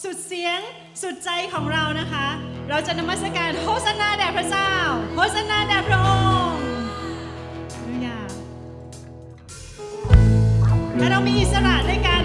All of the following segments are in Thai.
สุดเสียงสุดใจของเรานะคะ เราจะนมัสการโฮสนาแด่พระเจ้าโฮสนาแด่พระองค์และเรามีอิสระในการ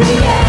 Create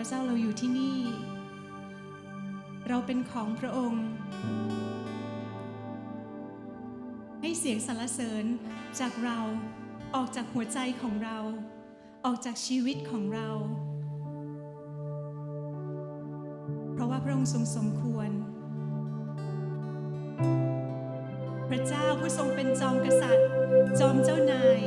ระเจ้าเราอยู่ที่นี่ เราเป็นของพระองค์ ให้เสียงสรรเสริญจากเราออกจากหัวใจของเรา ออกจากชีวิตของเรา เพราะว่าพระองค์ทรงสมควร พระเจ้าผู้ทรงเป็นจอมกษัตริย์ จอมเจ้านาย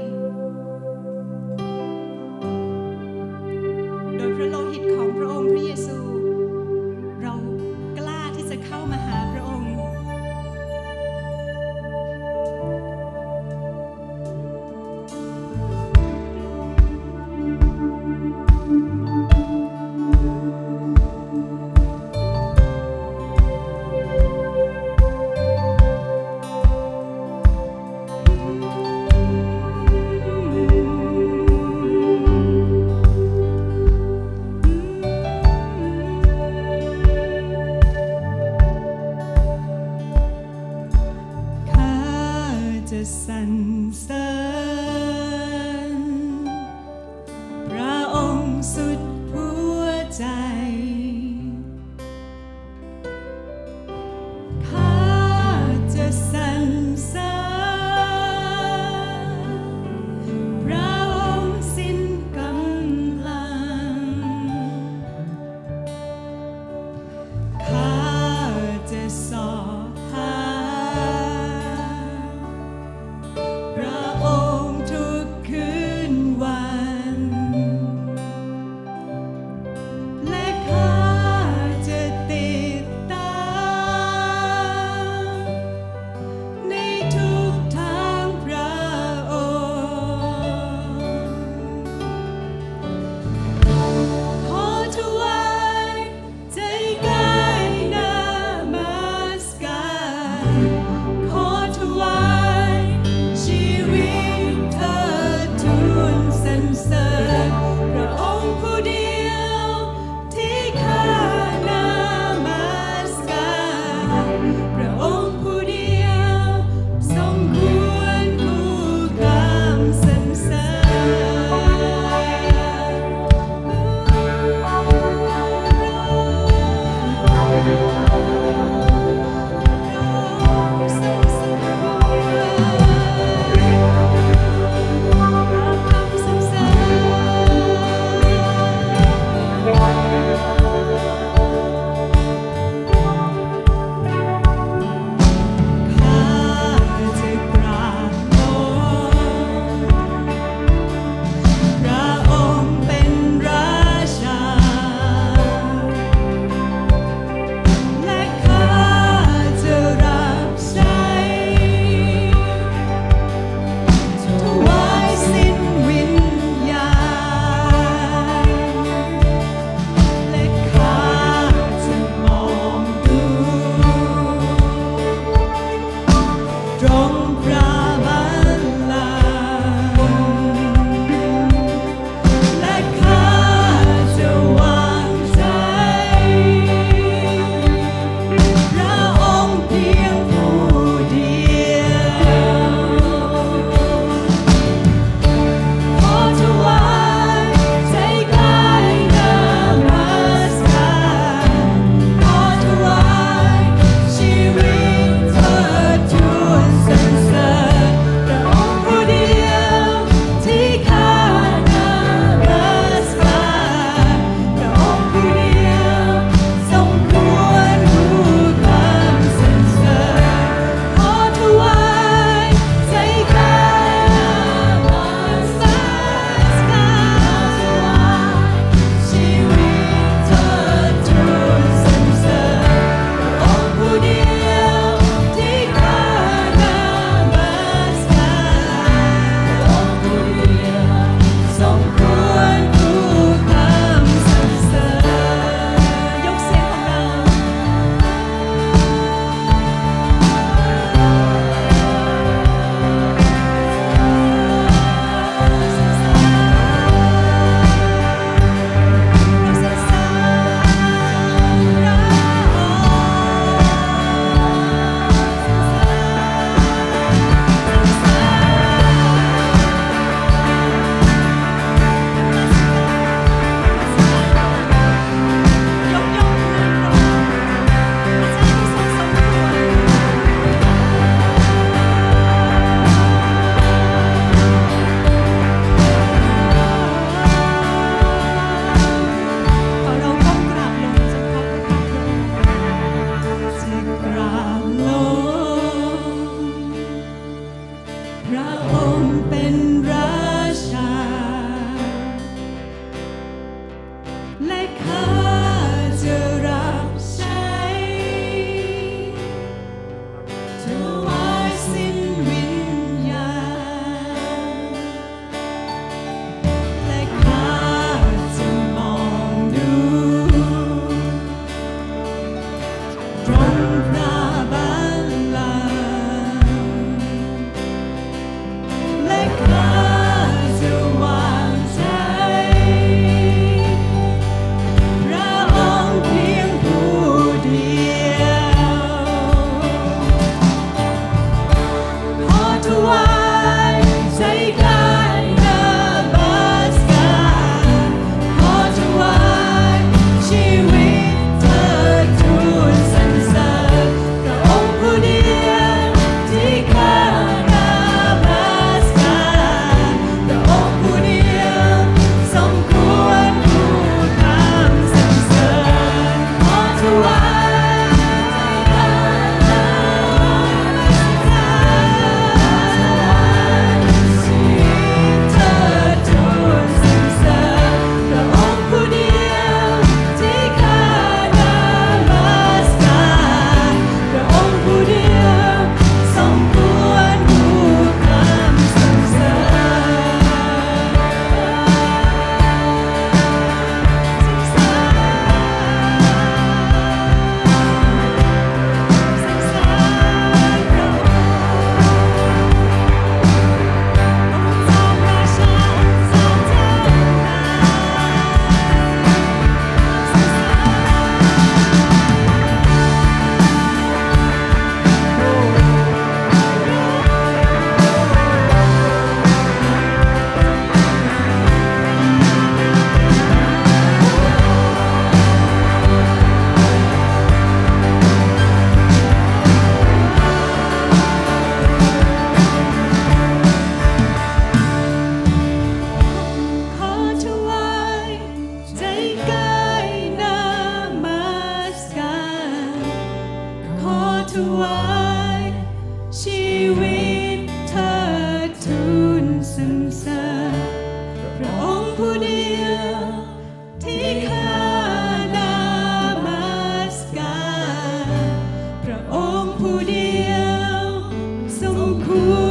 Son couleur.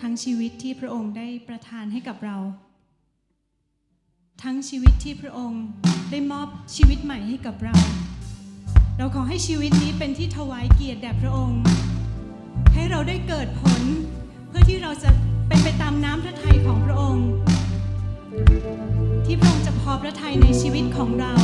ทั้งชีวิตที่พระองค์ได้ประทานให้กับเรา ทั้งชีวิตที่พระองค์ได้มอบชีวิตใหม่ให้กับเรา เราขอให้ชีวิตนี้เป็นที่ถวายเกียรติแด่พระองค์ ให้เราได้เกิดผล เพื่อที่เราจะเป็นไปตามน้ำพระทัยของพระองค์ ที่พระองค์จะพอพระทัยในชีวิตของเรา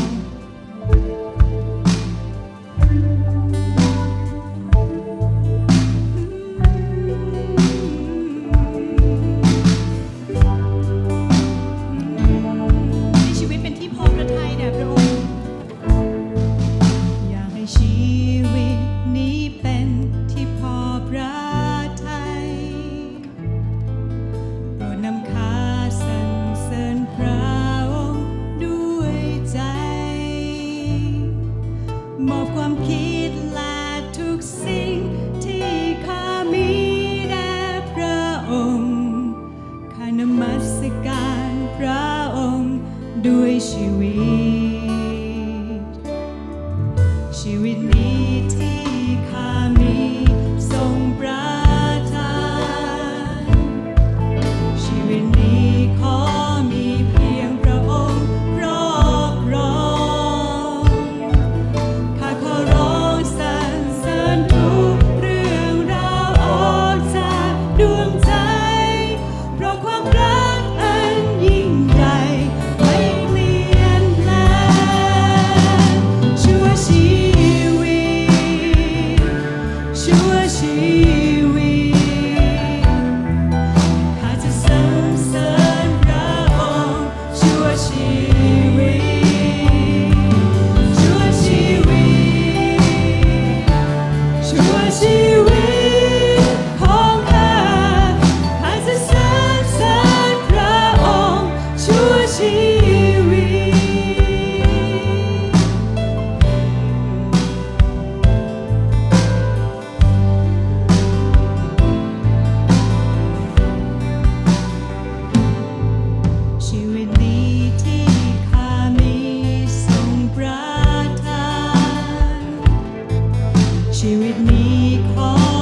依靠。